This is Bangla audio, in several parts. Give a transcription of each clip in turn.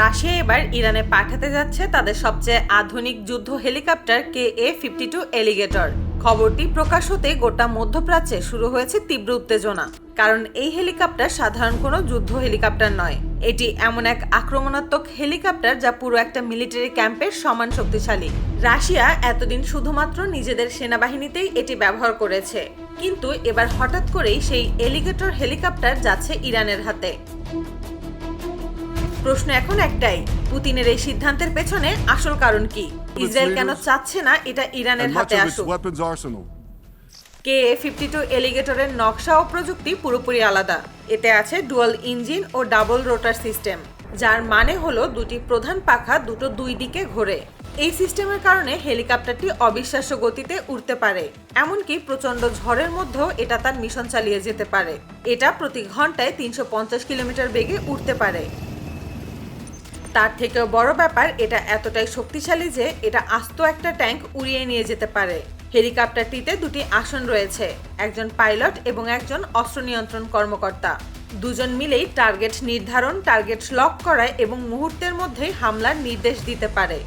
রাশিয়া এবার ইরানে পাঠাতে যাচ্ছে তাদের সবচেয়ে আধুনিক যুদ্ধ helicopter K A fifty two alligator খবরটি প্রকাশ হতে গোটা মধ্যপ্রাচ্যে শুরু হয়েছে তীব্র উত্তেজনা। কারণ এই হেলিকপ্টার সাধারণ কোনো যুদ্ধ হেলিকপ্টার নয়। এটি এমন এক আক্রমণাত্মক হেলিকপ্টার যা পুরো একটা মিলিটারি ক্যাম্পের সমান শক্তিশালী। রাশিয়া এতদিন শুধুমাত্র নিজেদের সেনাবাহিনীতেই এটি ব্যবহার করেছে। কিন্তু এবার হঠাৎ করেই সেই এলিগেটর হেলিকপ্টার যাচ্ছে ইরানের হাতে। প্রশ্ন এখন একটাই পুতিনের এই সিদ্ধান্তের পেছনে আসল কারণ কি? ইসরায়েল কেন চাচ্ছে না এটা ইরানের হাতে আসুক? কে ফিফটি টু এলিগেটরের নকশা ও প্রযুক্তি পুরোপুরি আলাদা। এতে আছে ডুয়াল ইঞ্জিন ও ডাবল রোটার সিস্টেম যার মানে হলো দুটি প্রধান পাখা দুটো দুই দিকে ঘোরে। এই সিস্টেমের কারণে হেলিকপ্টারটি অবিশ্বাস্য গতিতে উড়তে পারে এমনকি প্রচণ্ড ঝড়ের মধ্যেও এটা তার মিশন চালিয়ে যেতে পারে। এটা প্রতি ঘন্টায় তিনশো পঞ্চাশ কিলোমিটার বেগে উঠতে পারে। তার থেকেও বড় ব্যাপার, এটা এতটাই শক্তিশালী যে এটা আস্ত একটা ট্যাঙ্ক উড়িয়ে নিয়ে যেতে পারে। হেলিকপ্টারটিতে দুটি আসন রয়েছে, একজন পাইলট এবং একজন অস্ত্র নিয়ন্ত্রণ কর্মকর্তা। দুজন মিলেই টার্গেট নির্ধারণ, টার্গেট লক করা এবং মুহূর্তের মধ্যেই হামলার নির্দেশ দিতে পারে।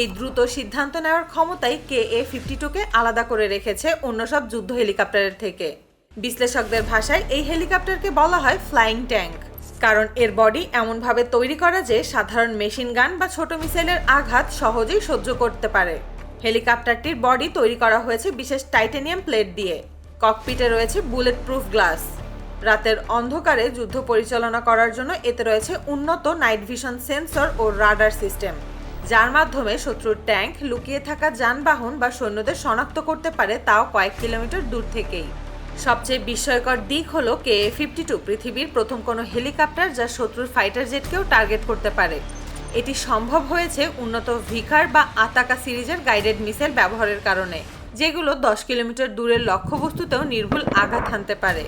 এই দ্রুত সিদ্ধান্ত নেওয়ার ক্ষমতাই কে এ ফিফটি টুকে আলাদা করে রেখেছে অন্য সব যুদ্ধ হেলিকপ্টারের থেকে। বিশ্লেষকদের ভাষায় এই হেলিকপ্টারকে বলা হয় ফ্লাইং ট্যাঙ্ক। কারণ এর বডি এমনভাবে তৈরি করা যে সাধারণ মেশিন গান বা ছোট মিসাইলের আঘাত সহজেই সহ্য করতে পারে। হেলিকপ্টারটির বডি তৈরি করা হয়েছে বিশেষ টাইটেনিয়াম প্লেট দিয়ে। ককপিটে রয়েছে বুলেট প্রুফ গ্লাস রাতের অন্ধকারে যুদ্ধ পরিচালনা করার জন্য এতে রয়েছে উন্নত নাইট ভিশন সেন্সর ও রাডার সিস্টেম যার মাধ্যমে শত্রুর ট্যাঙ্ক লুকিয়ে থাকা যানবাহন বা সৈন্যদের শনাক্ত করতে পারে তাও কয়েক কিলোমিটার দূর থেকেই। সবচেয়ে বিস্ময়কর দিক হলো কে ফিফটি টু পৃথিবীর প্রথম কোনো হেলিকপ্টার যা শত্রুর ফাইটার জেটকেও টার্গেট করতে পারে। এটি সম্ভব হয়েছে উন্নত ভিকার বা আতাকা সিরিজের গাইডেড মিসাইল ব্যবহারের কারণে, যেগুলো দশ কিলোমিটার দূরের লক্ষ্যবস্তুতেও নির্ভুল আঘাত হানতে পারে।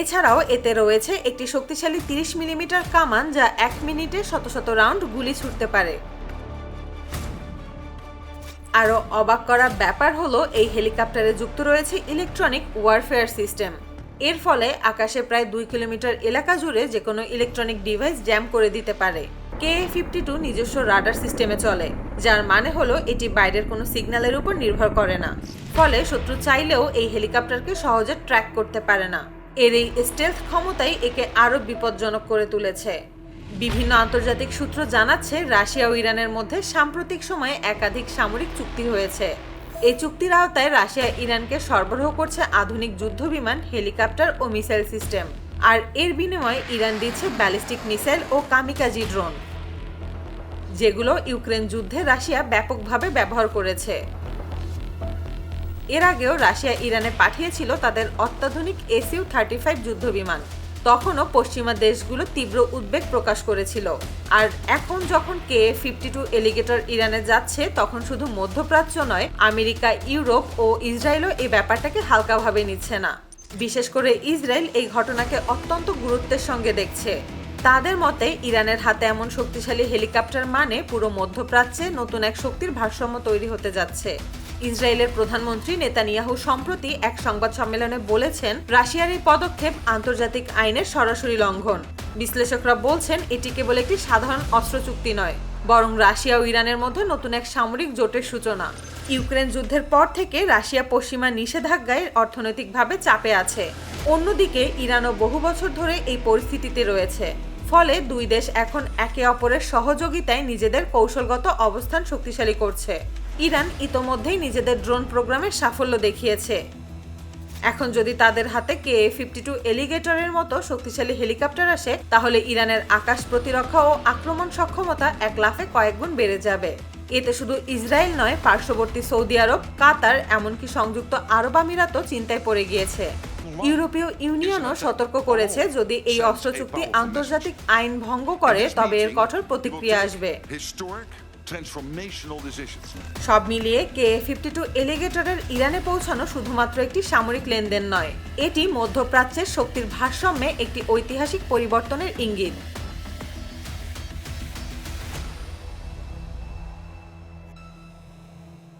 এছাড়াও এতে রয়েছে একটি শক্তিশালী তিরিশ মিলিমিটার কামান যা এক মিনিটে শত শত রাউন্ড গুলি ছুটতে পারে। আরও অবাক করা ব্যাপার হলো, এই হেলিকপ্টারে যুক্ত রয়েছে ইলেকট্রনিক ওয়ারফেয়ার সিস্টেম এর ফলে আকাশে প্রায় দুই কিলোমিটার এলাকা জুড়ে যে কোনো ইলেকট্রনিক ডিভাইস জ্যাম করে দিতে পারে। কে ফিফটি টু নিজস্ব রাডার সিস্টেমে চলে, যার মানে হলো এটি বাইরের কোনো সিগন্যালের উপর নির্ভর করে না। ফলে শত্রু চাইলেও এই হেলিকপ্টারকে সহজে ট্র্যাক করতে পারে না। এর এই স্টেলথ ক্ষমতাই একে আরও বিপজ্জনক করে তুলেছে। বিভিন্ন আন্তর্জাতিক সূত্র জানাচ্ছে, রাশিয়া ও ইরানের মধ্যে সাম্প্রতিক সময়ে একাধিক সামরিক চুক্তি হয়েছে। এই চুক্তির আওতায় রাশিয়া ইরানকে সরবরাহ করছে আধুনিক যুদ্ধবিমান, হেলিকপ্টার ও মিসাইল সিস্টেম। আর এর বিনিময়ে ইরান দিচ্ছে ব্যালিস্টিক মিসাইল ও কামিকাজি ড্রোন, যেগুলো ইউক্রেন যুদ্ধে রাশিয়া ব্যাপকভাবে ব্যবহার করেছে। এর আগেও রাশিয়া ইরানে পাঠিয়েছিল তাদের অত্যাধুনিক এসইউ থার্টি ফাইভ যুদ্ধবিমান। তখনও পশ্চিমা দেশগুলো তীব্র উদ্বেগ প্রকাশ করেছিল। আর এখন যখন কে ফিফটি টু এলিগেটর ইরানে যাচ্ছে, তখন শুধু মধ্যপ্রাচ্য নয়, আমেরিকা, ইউরোপ ও ইসরায়েলও এই ব্যাপারটাকে হালকাভাবে নিচ্ছে না। বিশেষ করে ইসরায়েল এই ঘটনাকে অত্যন্ত গুরুত্বের সঙ্গে দেখছে। তাদের মতে, ইরানের হাতে এমন শক্তিশালী হেলিকপ্টার মানে পুরো মধ্যপ্রাচ্যে নতুন এক শক্তির ভারসাম্য তৈরি হতে যাচ্ছে। ইসরায়েলের প্রধানমন্ত্রী নেতানিয়াহু সম্প্রতি এক সংবাদ সম্মেলনে বলেছেন, রাশিয়ার এই পদক্ষেপ আন্তর্জাতিক আইনের সরাসরি লঙ্ঘন। বিশ্লেষকরা বলছেন, এটি কেবল একটি সাধারণ অস্ত্র চুক্তি নয়, বরং রাশিয়া ও ইরানের মধ্যে নতুন এক সামরিক জোটের সূচনা। ইউক্রেন যুদ্ধের পর থেকে রাশিয়া পশ্চিমা নিষেধাজ্ঞায় অর্থনৈতিকভাবে চাপে আছে। অন্যদিকে, ইরানও বহু বছর ধরে এই পরিস্থিতিতে রয়েছে। ফলে দুই দেশ এখন একে অপরের সহযোগিতায় নিজেদের কৌশলগত অবস্থান শক্তিশালী করছে। ইরান ইতোমধ্যেই নিজেদের ড্রোন প্রোগ্রামে সাফল্য দেখিয়েছে। এখন যদি তাদের হাতে কে ফিফটি টু এলিগেটরের মতো শক্তিশালী হেলিকপ্টার আসে, তাহলে ইরানের আকাশ প্রতিরক্ষা ও আক্রমণ সক্ষমতা এক লাফে কয়েক গুণ বেড়ে যাবে। এতে শুধু ইসরায়েল নয়, পার্শ্ববর্তী সৌদি আরব, কাতার, এমনকি সংযুক্ত আরব আমিরাতও চিন্তায় পড়ে গিয়েছে। ইউরোপীয় ইউনিয়নও সতর্ক করেছে, যদি এই অস্ত্র চুক্তি আন্তর্জাতিক আইন ভঙ্গ করে, তবে এর কঠোর প্রতিক্রিয়া আসবে. সব মিলিয়ে কে ফিফটি টু এলিগেটরের ইরানে পৌঁছানো শুধুমাত্র একটি সামরিক লেনদেন নয়, এটি মধ্যপ্রাচ্যের শক্তির ভারসাম্যে একটি ঐতিহাসিক পরিবর্তনের ইঙ্গিত।